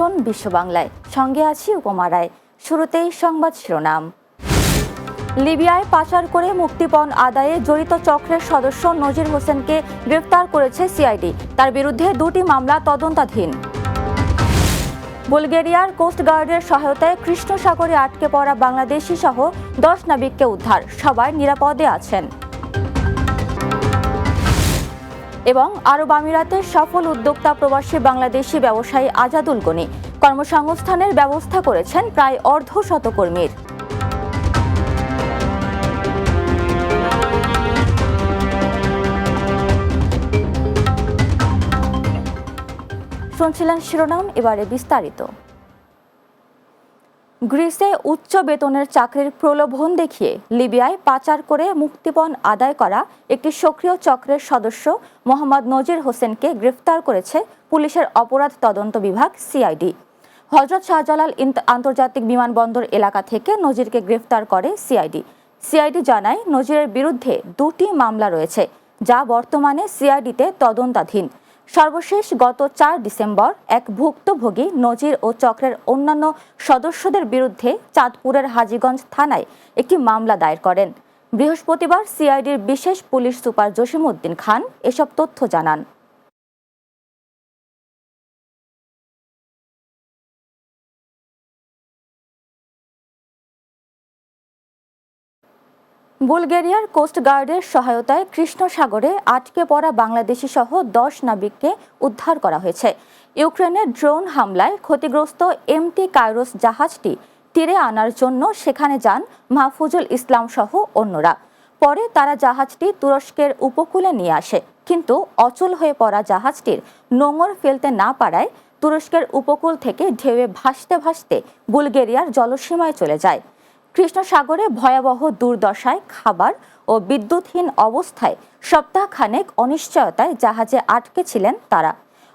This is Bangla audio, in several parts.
আমন্ত্রণ বিশ্ব বাংলায় সঙ্গে আছি উপমা রায়। শুরুতেই সংবাদ শিরোনাম। লিবিয়ায় পাচার করে মুক্তিপণ আদায়ে জড়িত চক্রের সদস্য নজির হোসেনকে গ্রেফতার করেছে সিআইডি। তার বিরুদ্ধে দুটি মামলা তদন্তাধীন। বুলগেরিয়ার কোস্টগার্ডের সহায়তায় কৃষ্ণ সাগরে আটকে পড়া বাংলাদেশি সহ দশ নাবিককে উদ্ধার। সবাই নিরাপদে আছেন। এবং আরব আমিরাতের সফল উদ্যোক্তা প্রবাসী বাংলাদেশি ব্যবসায়ী আজাদুল গনি কর্মসংস্থানের ব্যবস্থা করেছেন প্রায় অর্ধশত কর্মীর। শুনছিলেন শিরোনাম, এবারে বিস্তারিত। গ্রিসে উচ্চ বেতনের চাকরির প্রলোভন দেখিয়ে লিবিয়ায় পাচার করে মুক্তিপণ আদায় করা একটি সক্রিয় চক্রের সদস্য মোহাম্মদ নজির হোসেনকে গ্রেফতার করেছে পুলিশের অপরাধ তদন্ত বিভাগ সিআইডি। হজরত শাহজালাল আন্তর্জাতিক বিমানবন্দর এলাকা থেকে নজিরকে গ্রেফতার করে সিআইডি। সিআইডি জানায়, নজিরের বিরুদ্ধে দুটি মামলা রয়েছে, যা বর্তমানে সিআইডিতে তদন্তাধীন। সর্বশেষ গত চার ডিসেম্বর এক ভুক্তভোগী নজির ও চক্রের অন্যান্য সদস্যদের বিরুদ্ধে চাঁদপুরের হাজীগঞ্জ থানায় একটি মামলা দায়ের করেন। বৃহস্পতিবার সিআইডির বিশেষ পুলিশ সুপার জসিমউদ্দিন খান এসব তথ্য জানান। বুলগেরিয়ার কোস্টগার্ডের সহায়তায় কৃষ্ণ সাগরে আটকে পড়া বাংলাদেশি সহ দশ নাবিককে উদ্ধার করা হয়েছে। ইউক্রেনের ড্রোন হামলায় ক্ষতিগ্রস্ত এমটি কাইরোস জাহাজটি তীরে আনার জন্য সেখানে যান মাহফুজুল ইসলাম সহ অন্যরা। পরে তারা জাহাজটি তুরস্কের উপকূলে নিয়ে আসে, কিন্তু অচল হয়ে পড়া জাহাজটির নোঙর ফেলতে না পারায় তুরস্কের উপকূল থেকে ঢেউয়ে ভাসতে ভাসতে বুলগেরিয়ার জলসীমায় চলে যায়। কৃষ্ণ সাগরে ভয়াবহ দুর্দশায় খাবার ও বিদ্যুৎহীন অবস্থায় সপ্তাহখানেক অনিশ্চয়তায় জাহাজে আটকে ছিলেন তারা।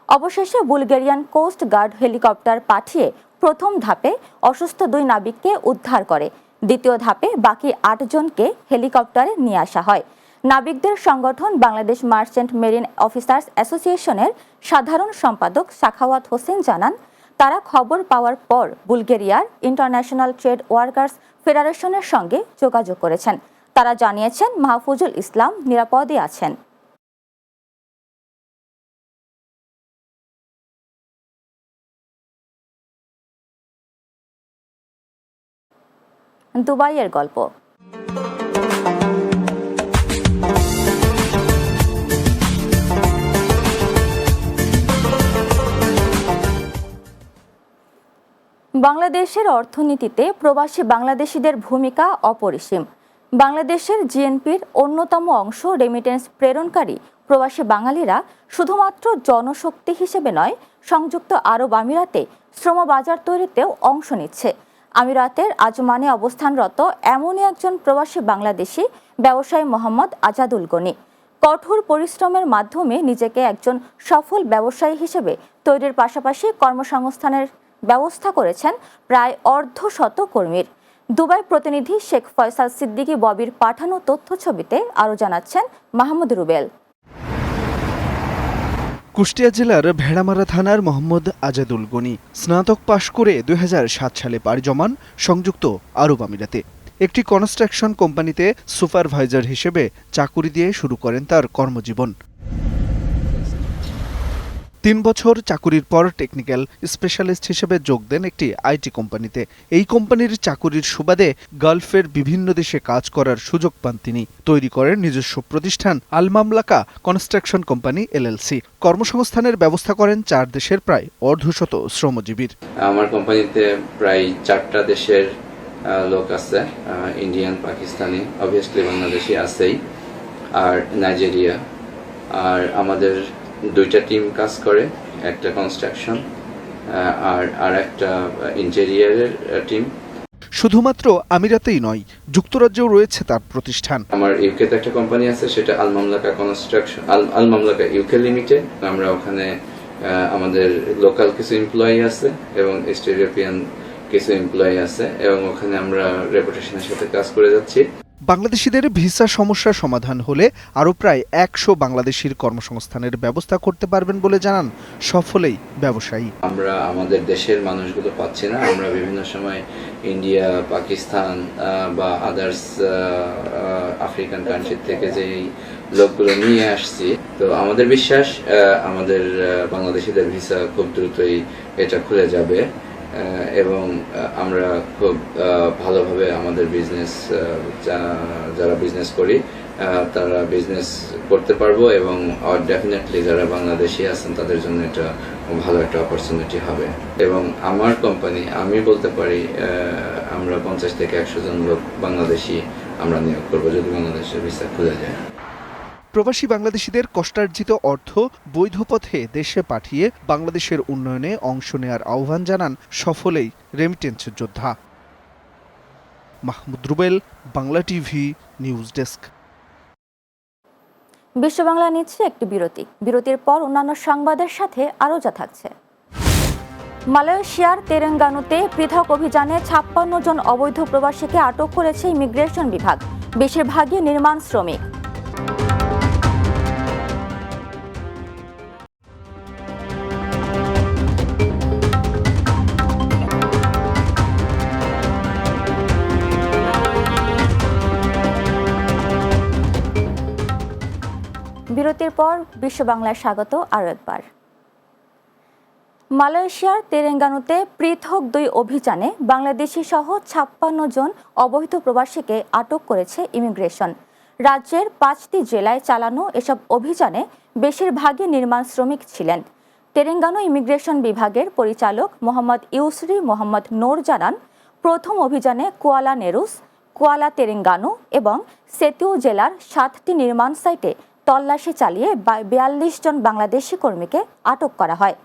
অবশেষে বুলগেরিয়ান কোস্ট গার্ড হেলিকপ্টার পাঠিয়ে প্রথম ধাপে অসুস্থ দুই নাবিককে উদ্ধার করে। দ্বিতীয় ধাপে বাকি আটজনকে হেলিকপ্টারে নিয়ে আসা হয়। নাবিকদের সংগঠন বাংলাদেশ মার্চেন্ট মেরিন অফিসার্স অ্যাসোসিয়েশনের সাধারণ সম্পাদক সাখাওয়াত হোসেন জানান তারা খবর পাওয়ার পর বুলগেরিয়ার ইন্টারন্যাশনাল ট্রেড ওয়ার্কার্স ফেডারেশনের সঙ্গে যোগাযোগ করেছেন। তারা জানিয়েছেন, মাহফুজুল ইসলাম নিরাপদে আছেন। দুবাইয়ের গল্প। বাংলাদেশের অর্থনীতিতে প্রবাসী বাংলাদেশিদের ভূমিকা অপরিসীম। বাংলাদেশের জিএনপির অন্যতম অংশ রেমিটেন্স প্রেরণকারী প্রবাসী বাঙালিরা শুধুমাত্র জনশক্তি হিসেবে নয়, সংযুক্ত আরব আমিরাতে শ্রম বাজার তৈরিতেও অংশ নিচ্ছে। আমিরাতের আজমানে অবস্থানরত এমনই একজন প্রবাসী বাংলাদেশি, ব্যবসায়ী মোহাম্মদ আজাদুল গনি। কঠোর পরিশ্রমের মাধ্যমে নিজেকে একজন সফল ব্যবসায়ী হিসেবে তৈরির পাশাপাশি কর্মসংস্থানের ব্যবস্থা করেছেন প্রায় অর্ধশত কর্মীর। দুবাই প্রতিনিধি শেখ ফয়সাল সিদ্দিকী ববির পাঠানো তথ্য ছবিতে আরও জানাচ্ছেন মাহমুদ রুবেল। কুষ্টিয়া জেলার ভেড়ামারা থানার মোহাম্মদ আজাদুল গনি স্নাতক পাশ করে দুই হাজার সাত সালে পাড়ি জমান সংযুক্ত আরব আমিরাতে। একটি কনস্ট্রাকশন কোম্পানিতে সুপারভাইজার হিসেবে চাকুরি দিয়ে শুরু করেন তার কর্মজীবন। তিন বছর চাকুরির পর টেকনিক্যাল স্পেশালিস্ট হিসেবে যোগ দেন একটি আইটি কোম্পানিতে। এই কোম্পানির চাকুরির সুবাদে গালফের বিভিন্ন দেশে কাজ করার সুযোগ পান তিনি। তৈরি করেন নিজস্ব প্রতিষ্ঠান আলমামলাকা কনস্ট্রাকশন কোম্পানি এলএলসি কর্মসংস্থানের ব্যবস্থা করেন চার দেশের প্রায় অর্ধশত শ্রমজীবীর। আমার কোম্পানিতে প্রায় চারটা দেশের লোক আছে ইন্ডিয়ান, পাকিস্তানি অবভিয়াসলি বাংলাদেশি আছেই, আর নাইজেরিয়া, আর আমাদের দুইটা টিম কাজ করে একটা কনস্ট্রাকশন আর আর একটা ইন্টেরিয়ারের টিম শুধুমাত্র আমিরাতেই নয় যুক্তরাজ্যেও রয়েছে তার প্রতিষ্ঠান। আমার ইউকেতে একটা কোম্পানি আছে সেটা Al Mamlaka construction Al Mamlaka UK limited আমরা ওখানে আমাদের লোকাল কিছু এমপ্লয়ি আছে এবং ইস্ট ইউরোপিয়ান কিছু এমপ্লয়ি আছে এবং ওখানে আমরা রেপুটেশনের সাথে কাজ করে যাচ্ছি। বাংলাদেশিদের ভিসা সমস্যার সমাধান হলে আরও প্রায় একশো বাংলাদেশির কর্মসংস্থানের ব্যবস্থা করতে পারবেন বলে জানান সফলেই ব্যবসায়ী। আমরা আমাদের দেশের মানুষগুলো পাচ্ছি না। আমরা বিভিন্ন সময় ইন্ডিয়া, পাকিস্তান বা আদার্স আফ্রিকান কান্ট্রি থেকে যে লোকগুলো নিয়ে আসছি। তো আমাদের বিশ্বাস আমাদের বাংলাদেশিদের ভিসা খুব দ্রুতই এটা খুলে যাবে। এবং আমরা খুব ভালোভাবে আমাদের বিজনেস যারা বিজনেস করি তারা বিজনেস করতে পারব এবং ডেফিনেটলি যারা বাংলাদেশি আছেন, তাদের জন্য এটা ভালো একটা অপরচুনিটি হবে। এবং আমার কোম্পানি আমি বলতে পারি আমরা পঞ্চাশ থেকে একশো জন লোক বাংলাদেশি আমরা নিয়োগ করব, যদি বাংলাদেশের ভিসা খুলে যায়। প্রবাসী বাংলাদেশিদের কষ্টার্জিত অর্থ বৈধ পথে দেশে পাঠিয়ে বাংলাদেশের উন্নয়নে অংশ নেয়ার আহ্বান জানান সফলেই রেমিটেন্স যোদ্ধা। Mahmud Rubel, Bangla TV, news desk. বিশ্ব বাংলা নিচ্ছে একটি বিরতি। বিরতির পর অন্যান্য সংবাদের সাথে আরও যা থাকছে। মালয়েশিয়ার তেরেঙ্গানুতে পৃথক অভিযানে ছাপ্পান্ন জন অবৈধ প্রবাসীকে আটক করেছে ইমিগ্রেশন বিভাগ। বেশিরভাগই নির্মাণ শ্রমিক। বিরতির পর বিশ্ব বাংলায় স্বাগত আরও একবার। মালয়েশিয়ার তেরেঙ্গানুতে পৃথক দুই অভিযানে বাংলাদেশি সহ ছাপ্পান্ন জন অবৈধ প্রবাসীকে আটক করেছে ইমিগ্রেশন। রাজ্যের পাঁচটি জেলায় চালানো এসব অভিযানে বেশিরভাগই নির্মাণ শ্রমিক ছিলেন। তেরেঙ্গানু ইমিগ্রেশন বিভাগের পরিচালক মোহাম্মদ ইউসরি মোহাম্মদ নোর জানান, প্রথম অভিযানে কুয়ালা নেরুস, কুয়ালা তেরেঙ্গানু এবং সেতু জেলার সাতটি নির্মাণ সাইটে তল্লাশি চালিয়ে বিয়াল্লিশ জন বাংলাদেশি কর্মীকে আটক করা হয়,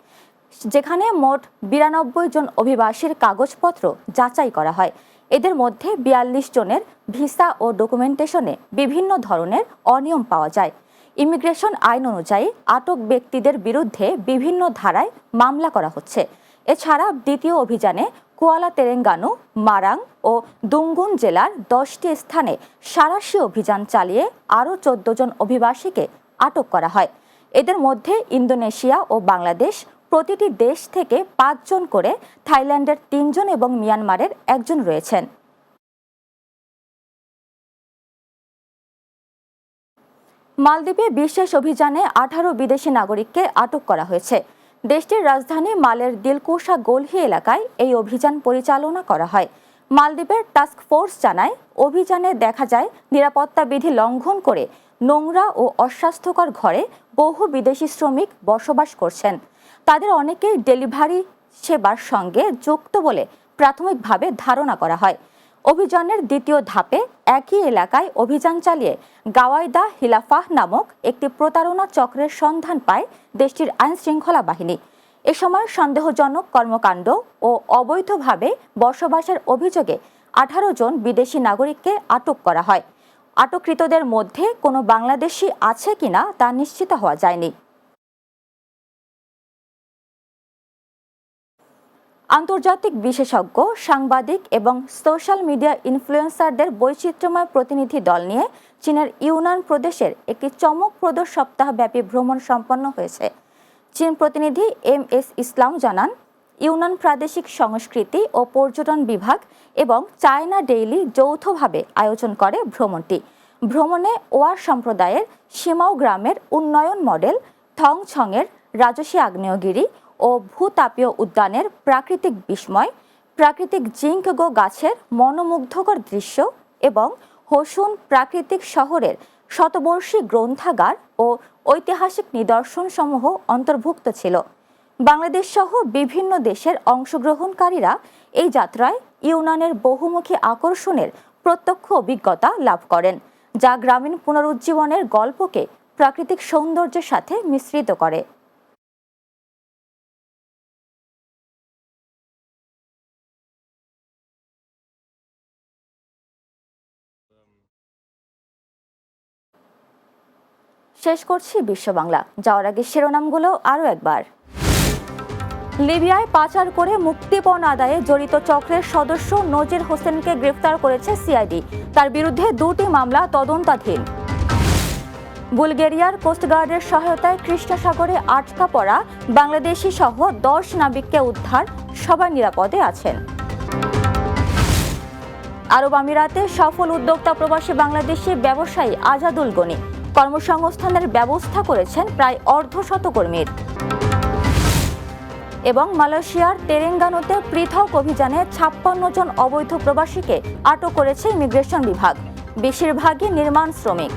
যেখানে মোট বিরানব্বই জন অভিবাসীর কাগজপত্র যাচাই করা হয়। এদের মধ্যে বিয়াল্লিশ জনের ভিসা ও ডকুমেন্টেশনে বিভিন্ন ধরনের অনিয়ম পাওয়া যায়। ইমিগ্রেশন আইন অনুযায়ী আটক ব্যক্তিদের বিরুদ্ধে বিভিন্ন ধারায় মামলা করা হচ্ছে। এছাড়া দ্বিতীয় অভিযানে কুয়ালা তেরেঙ্গানু মারাং ও দুঙ্গুন জেলার দশটি স্থানে সারাশি অভিযান চালিয়ে আরও চোদ্দ জন অভিবাসীকে আটক করা হয়। এদের মধ্যে ইন্দোনেশিয়া ও বাংলাদেশ প্রতিটি দেশ থেকে পাঁচজন করে থাইল্যান্ডের তিনজন এবং মিয়ানমারের একজন রয়েছেন। মালদ্বীপে বিশেষ অভিযানে আঠারো বিদেশি নাগরিককে আটক করা হয়েছে। দেশটির রাজধানী মালের দিলকুশা গোলহি এলাকায় এই অভিযান পরিচালনা করা হয়। মালদ্বীপের টাস্ক ফোর্স জানায়, অভিযানে দেখা যায় নিরাপত্তা বিধি লঙ্ঘন করে নোংরা ও অস্বাস্থ্যকর ঘরে বহু বিদেশি শ্রমিক বসবাস করছেন। তাদের অনেকেই ডেলিভারি সেবার সঙ্গে যুক্ত বলে প্রাথমিকভাবে ধারণা করা হয়। অভিযানের দ্বিতীয় ধাপে একই এলাকায় অভিযান চালিয়ে গাওয়াইদা হিলাফাহ নামক একটি প্রতারণা চক্রের সন্ধান পায় দেশটির আইন শৃঙ্খলা বাহিনী। এ সময় সন্দেহজনক কর্মকাণ্ড ও অবৈধভাবে বসবাসের অভিযোগে আঠারো জন বিদেশি নাগরিককে আটক করা হয়। আটককৃতদের মধ্যে কোনো বাংলাদেশি আছে কিনা তা নিশ্চিত হওয়া যায়নি। আন্তর্জাতিক বিশেষজ্ঞ, সাংবাদিক এবং সোশ্যাল মিডিয়া ইনফ্লুয়েন্সারদের বৈচিত্র্যময় প্রতিনিধি দল নিয়ে চীনের ইউনান প্রদেশের একটি চমকপ্রদ সপ্তাহব্যাপী ভ্রমণ সম্পন্ন হয়েছে। চীন প্রতিনিধি এম এস ইসলাম জানান, ইউনান প্রাদেশিক সংস্কৃতি ও পর্যটন বিভাগ এবং চায়না ডেইলি যৌথভাবে আয়োজন করে ভ্রমণটি। ভ্রমণে ওয়ার সম্প্রদায়ের সীমাও গ্রামের উন্নয়ন মডেল, থংছংয়ের রাজসী আগ্নেয়গিরি ও ভূতাপীয় উদ্যানের প্রাকৃতিক বিস্ময়, প্রাকৃতিক জিঙ্কগো গাছের মনোমুগ্ধকর দৃশ্য এবং হসুন প্রাকৃতিক শহরের শতবর্ষী গ্রন্থাগার ও ঐতিহাসিক নিদর্শনসমূহ অন্তর্ভুক্ত ছিল। বাংলাদেশ সহ বিভিন্ন দেশের অংশগ্রহণকারীরা এই যাত্রায় ইউনানের বহুমুখী আকর্ষণের প্রত্যক্ষ অভিজ্ঞতা লাভ করেন, যা গ্রামীণ পুনরুজ্জীবনের গল্পকে প্রাকৃতিক সৌন্দর্যের সাথে মিশ্রিত করে। শেষ করছি বিশ্ব বাংলা। যাওয়ার আগে শিরোনামগুলো আরও একবার। লিবিয়ায় পাচার করে মুক্তিপণ আদায়ে জড়িত চক্রের সদস্য নজির হোসেনকে গ্রেফতার করেছে সিআইডি। তার বিরুদ্ধে দুটি মামলা তদন্তাধীন। বুলগেরিয়ার কোস্টগার্ডের সহায়তায় কৃষ্ণ সাগরে আটকা পড়া বাংলাদেশি সহ দশ নাবিককে উদ্ধার, সবাই নিরাপদে আছেন। আরব আমিরাতে সফল উদ্যোক্তা প্রবাসী বাংলাদেশি ব্যবসায়ী আজাদুল গনি কর্মসংস্থানের ব্যবস্থা করেছেন প্রায় অর্ধশত কর্মীর এবং মালয়েশিয়ার তেরেঙ্গানোতে পৃথক অভিযানে ছাপ্পান্ন জন অবৈধ প্রবাসীকে আটক করেছে ইমিগ্রেশন বিভাগ, বেশিরভাগই নির্মাণ শ্রমিক।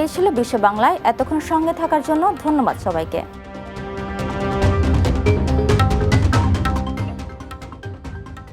এই ছিল বিশ্ব বাংলায়। এতক্ষণ সঙ্গে থাকার জন্য ধন্যবাদ সবাইকে।